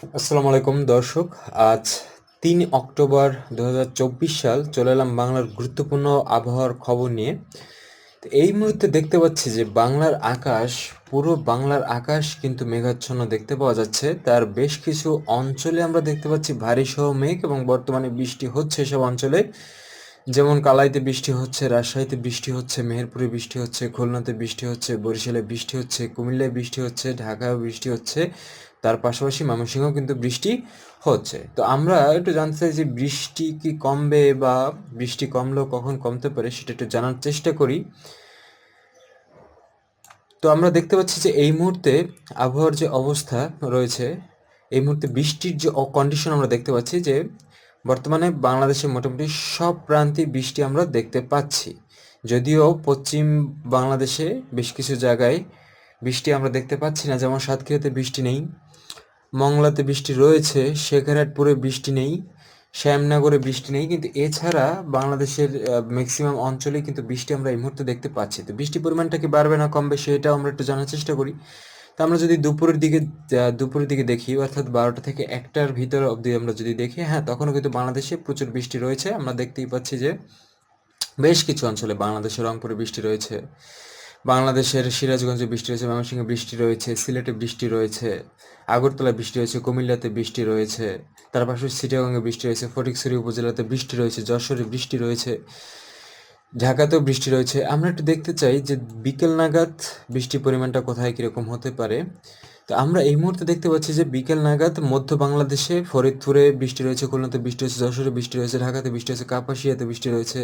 আসসালামু আলাইকুম, দর্শক। আজ তিন অক্টোবর দু হাজার চব্বিশ সাল চলে এলাম বাংলার গুরুত্বপূর্ণ আবহাওয়ার খবর নিয়ে। তো এই মুহূর্তে দেখতে পাচ্ছি যে বাংলার আকাশ, পুরো বাংলার আকাশ কিন্তু মেঘাচ্ছন্ন দেখতে পাওয়া যাচ্ছে। তার বেশ কিছু অঞ্চলে আমরা দেখতে পাচ্ছি ভারী সহ মেঘ এবং বর্তমানে বৃষ্টি হচ্ছে এসব অঞ্চলে। যেমন কালাইতে বৃষ্টি হচ্ছে, রাজশাহীতে বৃষ্টি হচ্ছে, মেহেরপুরে বৃষ্টি হচ্ছে, খুলনাতে বৃষ্টি হচ্ছে, বরিশালে বৃষ্টি হচ্ছে, কুমিল্লায় বৃষ্টি হচ্ছে ঢাকায় বৃষ্টি হচ্ছে। তার পাশাপাশি ময়মনসিংহেও কিন্তু বৃষ্টি হচ্ছে। তো আমরা একটু জানতে চাই যে বৃষ্টি কি কমবে বা বৃষ্টি কমলেও কখন কমতে পারে সেটা একটু জানার চেষ্টা করি। তো আমরা দেখতে পাচ্ছি যে এই মুহূর্তে আবহাওয়ার যে অবস্থা রয়েছে, এই মুহূর্তে বৃষ্টির যে কন্ডিশন আমরা দেখতে পাচ্ছি যে বর্তমানে বাংলাদেশে মোটামুটি সব প্রান্তে বৃষ্টি আমরা দেখতে পাচ্ছি। যদিও পশ্চিম বাংলাদেশে বেশ কিছু জায়গায় বৃষ্টি আমরা দেখতে পাচ্ছি না, যেমন সাতক্ষীরাতে বৃষ্টি নেই মংলাতে বৃষ্টি রয়েছে, শেখারহাটপুরে বৃষ্টি নেই, শ্যামনগরে বৃষ্টি নেই, কিন্তু এছাড়া বাংলাদেশের ম্যাক্সিমাম অঞ্চলে কিন্তু বৃষ্টি আমরা এই মুহূর্তে দেখতে পাচ্ছি। তো বৃষ্টির পরিমাণটা কি বাড়বে না কমবে সেটাও আমরা একটু জানার চেষ্টা করি। তো আমরা যদি দুপুরের দিকে দুপুরের দিকে দেখি, অর্থাৎ বারোটা থেকে একটার ভিতরে অবধি আমরা যদি দেখি হ্যাঁ তখনও কিন্তু বাংলাদেশে প্রচুর বৃষ্টি রয়েছে। আমরা দেখতেই পাচ্ছি যে বেশ কিছু অঞ্চলে বাংলাদেশের রংপুরে বৃষ্টি রয়েছে। বাংলাদেশের সিরাজগঞ্জে বৃষ্টি রয়েছে ময়মনসিংহে বৃষ্টি রয়েছে সিলেটে বৃষ্টি রয়েছে আগরতলা বৃষ্টি রয়েছে কুমিল্লাতে বৃষ্টি রয়েছে তার পাশাপাশি সিটাগঙ্গে বৃষ্টি রয়েছে ফটিকছড়ি উপজেলাতে বৃষ্টি রয়েছে যশোরে বৃষ্টি রয়েছে ঢাকাতেও বৃষ্টি রয়েছে আমরা একটু দেখতে চাই যে বিকেল নাগাদ বৃষ্টির পরিমাণটা কোথায় কীরকম হতে পারে তো আমরা এই মুহূর্তে দেখতে পাচ্ছি যে বিকেল নাগাদ মধ্য বাংলাদেশে ফরিদপুরে বৃষ্টি রয়েছে খুলনাতে বৃষ্টি রয়েছে যশোরে বৃষ্টি রয়েছে ঢাকাতে বৃষ্টি রয়েছে কাপাসিয়াতে বৃষ্টি রয়েছে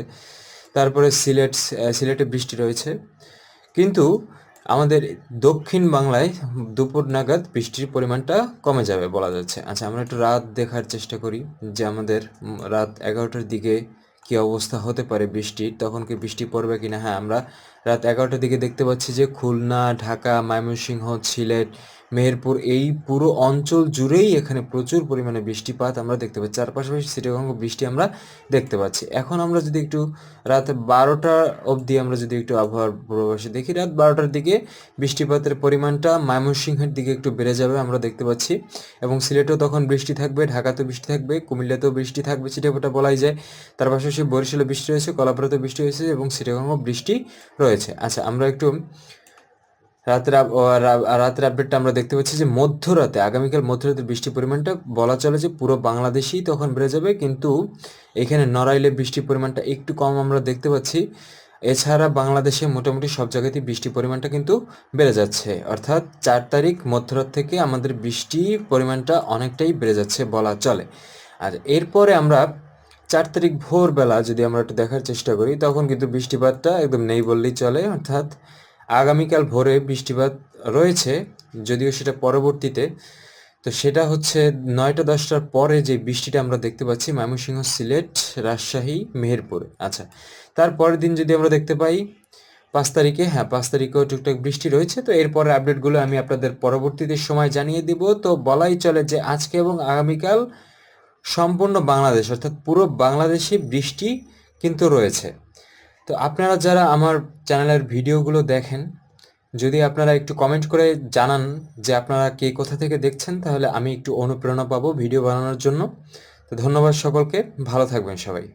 তারপরে সিলেট সিলেটে বৃষ্টি রয়েছে কিন্তু আমাদের দক্ষিণ বাংলায় দুপুর নাগাদ বৃষ্টির পরিমাণটা কমে যাবে বলা যাচ্ছে। আচ্ছা আমরা একটু রাত দেখার চেষ্টা করি যে আমাদের রাত এগারোটার দিকে কি অবস্থা হতে পারে বৃষ্টির, তখন কি বৃষ্টি পড়বে কিনা? হ্যাঁ আমরা রাত এগারোটার দিকে দেখতে পাচ্ছি যে খুলনা, ঢাকা, ময়মনসিংহ, সিলেট, মেহেরপুর এই পুরো অঞ্চল জুড়েই এখানে প্রচুর পরিমাণে বৃষ্টিপাত আমরা দেখতে পাচ্ছি। চার পাশাপাশি সিটিগঙ্গ বৃষ্টি আমরা দেখতে পাচ্ছি। এখন আমরা যদি একটু রাত বারোটা অবধি আমরা যদি একটু আবহাওয়ার পূর্বাভাসে দেখি, রাত বারোটার দিকে বৃষ্টিপাতের পরিমাণটা ময়মনসিংহের দিকে একটু বেড়ে যাবে আমরা দেখতে পাচ্ছি এবং সিলেটেও তখন বৃষ্টি থাকবে, ঢাকাতেও বৃষ্টি থাকবে, কুমিল্লাতেও বৃষ্টি থাকবে চিটাফোটা বলাই যায়। তার পাশাপাশি বরিশালে বৃষ্টি রয়েছে কলাপাড়াতেও বৃষ্টি হয়েছে এবং সিটিগঙ্গ বৃষ্টি রয়েছে। আচ্ছা আমরা একটু রাতের রাতের আপডেটটা আমরা দেখতে পাচ্ছি যে মধ্যরাতে, আগামীকাল মধ্যরাতে বৃষ্টির পরিমাণটা বলা চলে যে পুরো বাংলাদেশেই তখন বেড়ে যাবে। কিন্তু এখানে নড়াইলে বৃষ্টির পরিমাণটা একটু কম আমরা দেখতে পাচ্ছি। এছাড়া বাংলাদেশে মোটামুটি সব জায়গাতেই বৃষ্টির পরিমাণটা কিন্তু বেড়ে যাচ্ছে। অর্থাৎ চার তারিখ মধ্যরাত থেকে আমাদের বৃষ্টির পরিমাণটা অনেকটাই বেড়ে যাচ্ছে বলা চলে। আর এরপরে আমরা চার তারিখ ভোরবেলা যদি আমরা একটু দেখার চেষ্টা করি, তখন কিন্তু বৃষ্টিপাতটা একদম নেই বললেই চলে। অর্থাৎ আগামীকাল ভোরে বৃষ্টিপাত রয়েছে, যদিও সেটা পরবর্তীতে। তো সেটা হচ্ছে নয়টা দশটার পরে যে বৃষ্টিটা আমরা দেখতে পাচ্ছি, ময়মনসিংহ সিলেট, রাজশাহী, মেহেরপুরে। আচ্ছা তারপরের দিন যদি আমরা দেখতে পাই, পাঁচ তারিখে হ্যাঁ পাঁচ তারিখেও টুকটাক বৃষ্টি রয়েছে। তো এরপরে আপডেটগুলো আমি আপনাদের পরবর্তীতে সময় জানিয়ে দিব। তো বলাই চলে যে আজকে এবং আগামীকাল সম্পূর্ণ বাংলাদেশ, অর্থাৎ পুরো বাংলাদেশে বৃষ্টি কিন্তু রয়েছে। তো আপনারা যারা আমার চ্যানেলের ভিডিওগুলো দেখেন, যদি আপনারা একটু কমেন্ট করে জানান যে আপনারা কে কোথা থেকে দেখছেন, তাহলে আমি একটু অনুপ্রেরণা পাবো ভিডিও বানানোর জন্য। তো ধন্যবাদ সকলকে, ভালো থাকবেন সবাই।